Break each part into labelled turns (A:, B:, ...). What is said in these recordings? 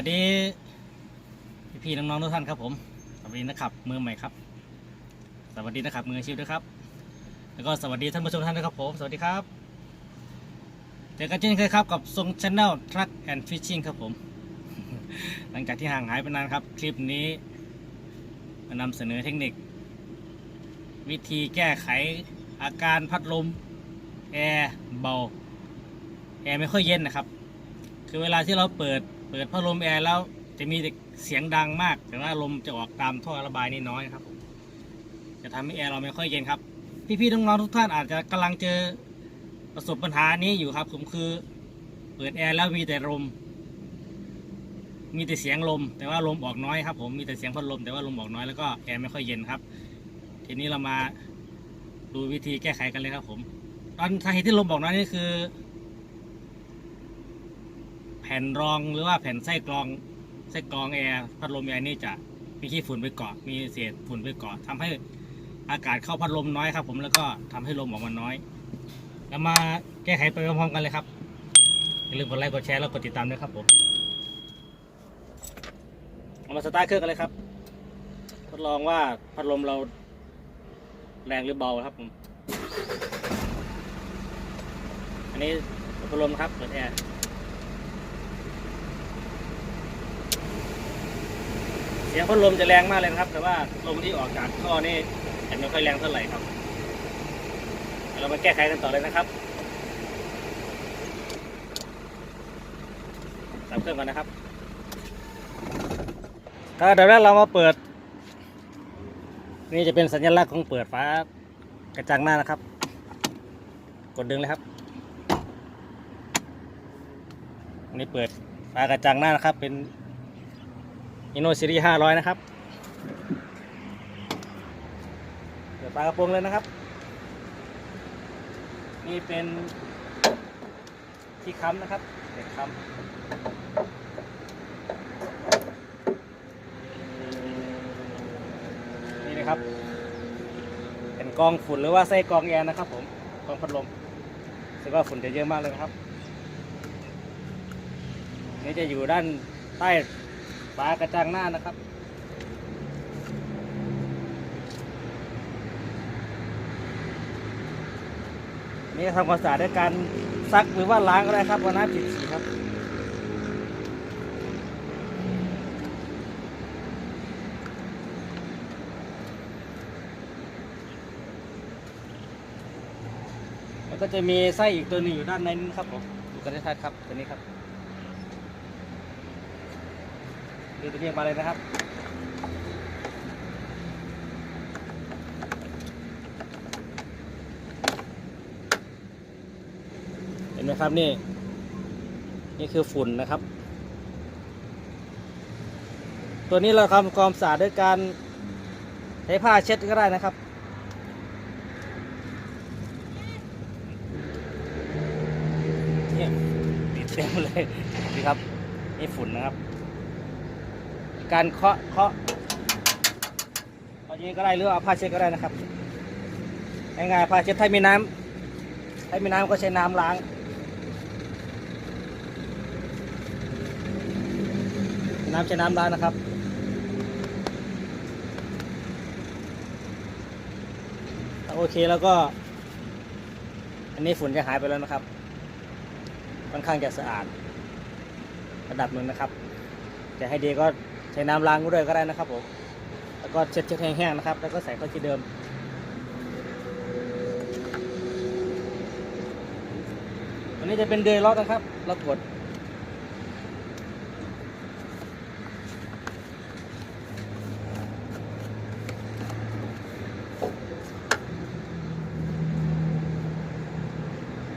A: วัสดีพี่พี่ๆน้องๆทุกท่านครับผมสวัสดีนะครับมือใหม่ครับ สวัสดีนะครับมืออาชีพด้วยครับ แล้วก็สวัสดีท่านผู้ชมท่านนะครับผมสวัสดีครับเจอกันเช่นเคยครับกับทรงช n แนล Truck and Fishing ครับผม หลังจากที่ห่างหายไปนานครับ คลิปนี้มานำเสนอเทคนิค วิธีแก้ไขอาการพัดลมแอร์เบาแอร์ไม่ค่อยเย็นนะครับ คือเวลาที่เราเปิด เปิดพัดลมแอร์แล้วจะมีแต่เสียงดังมาก แต่ว่าลมจะออกตามท่อระบายนี่น้อยครับ จะทำให้แอร์เราไม่ค่อยเย็นครับ พี่ๆน้องๆทุกท่านอาจจะกำลังเจอประสบปัญหานี้อยู่ครับผมคือ เปิดแอร์แล้วมีแต่ลม มีแต่เสียงลม แต่ว่าลมออกน้อยครับ ผมมีแต่เสียงพัดลมแต่ว่าลมออกน้อยแล้วก็แอร์ไม่ค่อยเย็นครับ ทีนี้เรามาดูวิธีแก้ไขกันเลยครับ ผม ตอนสาเหตุที่ลมออกน้อยนี่คือ ผ่นรองหรือว่าแผ่นไส้กรองไส้กรองแอร์พัดลมแอร์นี่จะมีขี้ฝุ่นไปเกาะมีเศษฝุ่นไปเกาะทำให้อากาศเข้าพัดลมน้อยครับ ผมแล้วก็ทำให้ลมออกมาน้อยเรามาแก้ไขไปพร้อมๆกันเลยครับอย่าลืมกดไลค์กดแชร์แล้วกดติดตามด้วยครับผมเอามาสตาร์ทเครื่องกันเลยครับ ทดลองว่าพัดลมเราแรงหรือเบาครับผมอันนี้พัดลมครับเปิดแอร์ เสียงพัดลมจะแรงมากเลยนะครับ แต่ว่าลมที่ออกจากท่อนี่จะไม่ค่อยแรงเท่าไหร่ครับเดี๋ยวเรามาแก้ไขกันต่อเลยนะครับตับเครื่องก่อนนะครับก็เดี๋ยวแรกเรามาเปิด นี่จะเป็นสัญลักษณ์ของเปิดฝากระจังหน้านะครับ กดดึงเลยครับอันนี้เปิดฝากระจังหน้านะครับ เป็น อินโนซีรีส์ห้าร้อยนะครับ เดี๋ยวปลากระโปรงเลยนะครับ นี่เป็นที่ค้ำนะครับเด็กค้ำนี่นะครับเป็นกองฝุ่นหรือว่าไส้กองแอร์นะครับ ผมกองพัดลมรู้สึกว่าฝุ่นจะเยอะมากเลยนะครับ นี่จะอยู่ด้านใต้ ฝากระจังหน้านะครับนี่ทำความสะอาดด้วยการซักหรือว่าล้างก็ได้ครับวันน้ำฉีดฉีครับแล้วก็จะมีไส้อีกตัวหนึงอยู่ด้านในนี้ครับผมดูกันได้ชัดครับตัวนี้ครับ ดูตัวนี้ออกมาเลยนะครับเห็นไหมครับนี่ นี่คือฝุ่นนะครับ ตัวนี้เราทำความสะอาดด้วยการใช้ผ้าเช็ดก็ได้นะครับเนี่ยติดเต็มเลยนี่ครับนี่ฝุ่นนะครับ การเคาะเคาะเอาอย่างนี้ก็ได้หรือเอาผ้าเช็ดก็ได้นะครับง่ายๆผ้าเช็ดถ้ามีน้ำถ้ามีน้ำก็ใช้น้ำล้างน้ำใช้น้ำล้างนะครับโอเคแล้วก็ อันนี้ฝุ่นจะหายไปแล้วนะครับค่อนข้างจะสะอาดระดับหนึ่งนะครับจะให้ดีก็ ใช้น้ำล้างก็ด้วยก็ได้นะครับผม แล้วก็เช็ดเช็ดแห้งๆนะครับ แล้วก็ใส่เข้าที่เดิม อันนี้จะเป็นเดย์ล็อกนะครับ เรากด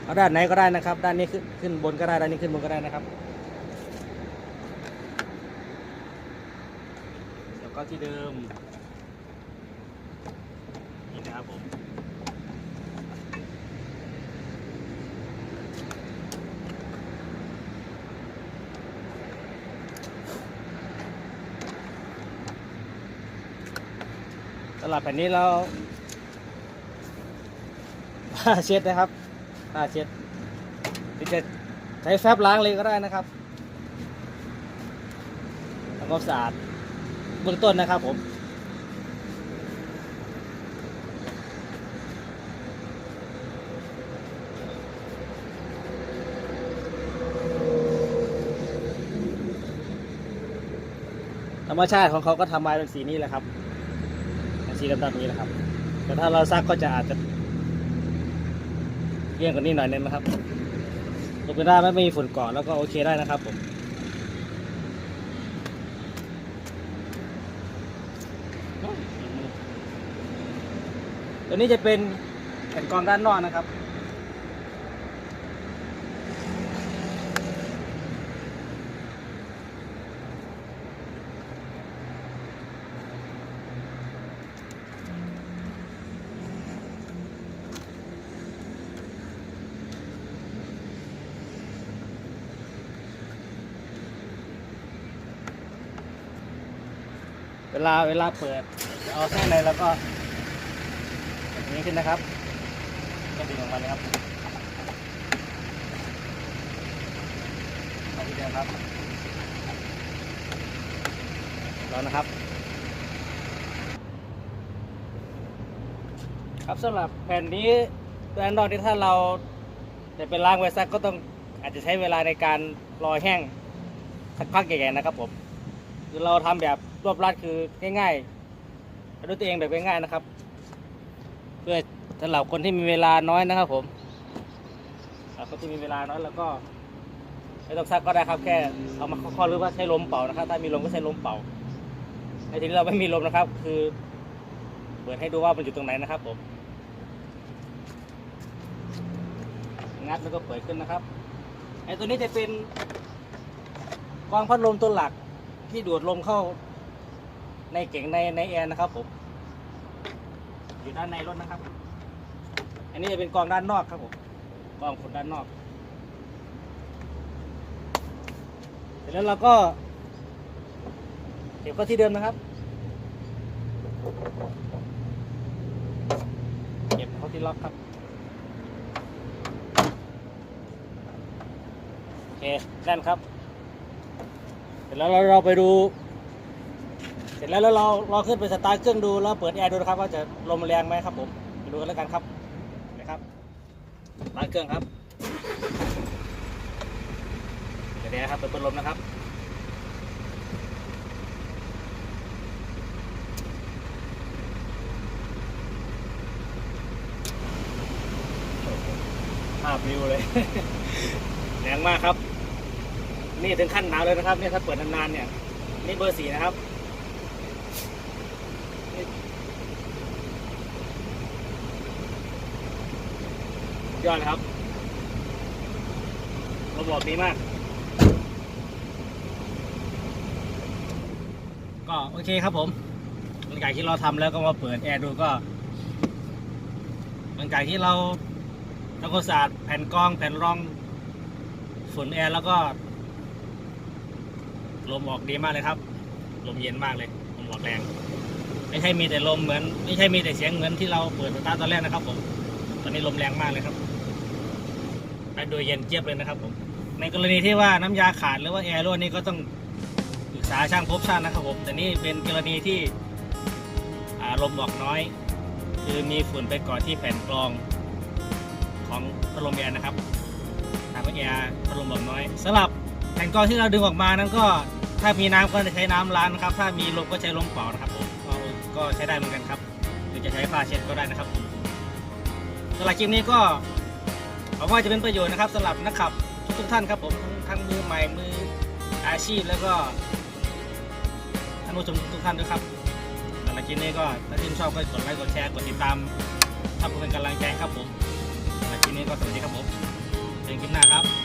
A: เอาด้านไหนก็ได้นะครับ ด้านนี้ขึ้นขึ้นบนก็ได้ ด้านนี้ขึ้นบนก็ได้นะครับแล้ว ก็ที่เดิม นี่นะครับผมสำหรับแผ่นนี้เราผ้าเช็ดนะครับผ้าเช็ดหรือจะใช้แฟบล้างเลยก็ได้นะครับทำความสะอาด เบื้องต้นนะครับผมธรรมชาติของเขาก็ทำมาเป็นสีนี้แหละครับสีดำๆนี้แหละครับ แต่ถ้าเราซักก็จะอาจจะเลี่ยงกว่านี้หน่อยนึงนะครับลงไปได้ไม่มีฝุ่นเกาะแล้วก็โอเคได้นะครับผม ตัวนี้จะเป็นแผ่นกรองด้านนอกนะครับ เวลาเวลาเปิดเอาแค่ในแล้วก็ นี้ขึ้นนะครับ ก็ดึงออกมาเลยครับเอาที่เดิมครับแล้วนะครับ ครับสำหรับแผ่นนี้ด้านนอกที่ถ้าเราจะเป็นล้างไว้ซักก็ต้องอาจจะใช้เวลาในการรอแห้งสักพักใหญ่ๆนะครับผมคือเราทำแบบรวบรัดคือง่ายๆด้วยตัวเองแบบง่ายๆนะครับ สำหรับคนที่มีเวลาน้อยนะครับผมสำหรับคนที่มีเวลาน้อยแล้วก็ไม่ต้องซักก็ได้ครับแค่เอามาเคาะๆหรือว่าใช้ลมเป่านะครับ ถ้ามีลมก็ใช้ลมเป่าในที่นี้เราไม่มีลมนะครับ คือ เปิดให้ดูว่ามันอยู่ตรงไหนนะครับผมงัดแล้วก็เปิดขึ้นนะครับไอ้ตัวนี้จะเป็นกองพัดลมตัวหลักที่ดูดลมเข้า ในเก่งในในแอร์นะครับผมอยู่ด้านในรถนะครับ อันนี้จะเป็นกองด้านนอกครับผมกองขนด้านนอก เสร็จแล้วเราก็เก็บเข้าที่เดิมนะครับเก็บเข้าที่ล็อกครับโอเคแน่นครับ เสร็จแล้วเราเราไปดู เสร็จแล้วแล้วเราเราขึ้นไปสตาร์ทเครื่องดูแล้วเปิดแอร์ดูนะครับว่าจะลมแรงไหมครับผมไปดูกันแล้วกันครับ นะครับสตาร์ทเครื่องครับเดี๋ยวนะครับเปิดเปิดลมนะครับภาพวิวเลยแรงมากครับ นี่ถึงขั้นหนาวเลยนะครับ เนี่ยถ้าเปิดนานๆเนี่ย นี่เบอร์สี่นะครับ ยอดเลยครับระบบดีมาก ก็โอเคครับผมหลังจากที่เราทำแล้วก็มาเปิดแอร์ดูก็หลังจากที่เราทำความสะอาดแผ่นกรองแผ่นรองฝุ่นแอร์แล้วก็ลมออกดีมากเลยครับ ลมเย็นมากเลยลมออกแรง ไม่ใช่มีแต่ลมเหมือน ไม่ใช่มีแต่เสียงเหมือนที่เราเปิดสตาร์ตอนแรกนะครับผม ตอนนี้ลมแรงมากเลยครับ ไปโดยเย็นเจี๊ยบเลยนะครับผมในกรณีที่ว่าน้ำยาขาดหรือว่าแอร์รั่วนี่ก็ต้องปรึกษาช่างภพบช่างนะครับผมแต่นี่เป็นกรณีที่อาลมออกน้อย คือมีฝุ่นไปกาะที่แผ่นกรองของพัดลมแอร์นะครับทำให้แอร์พัดลมออกน้อยสำหรับแผ่นกรองที่เราดึงออกมานั้นก็ถ้ามีน้ำก็จะใช้น้ำล้างนะครับ ถ้ามีลมก็ใช้ลมเป่านะครับผมก็ก็ใช้ได้เหมือนกันครับ หรือจะใช้ผ้าเช็ดก็ได้นะครับสำหรับคลิปนี้ก็ หวังว่าจะเป็นประโยชน์นะครับสำหรับนักขับทุกๆท่านครับผมทั้งมือใหม่มืออาชีพแล้วก็ท่านผู้ชมทุกท่านด้วยครับสำหรับคลิปนี้ก็ถ้าชื่นชอบก็กดไลค์กดแชร์กดติดตามทำเพื่อเป็นกำลังใจครับผมสำหรับคลิปนี้ก็สวัสดีครับผมเจอกันคลิปหน้าครับ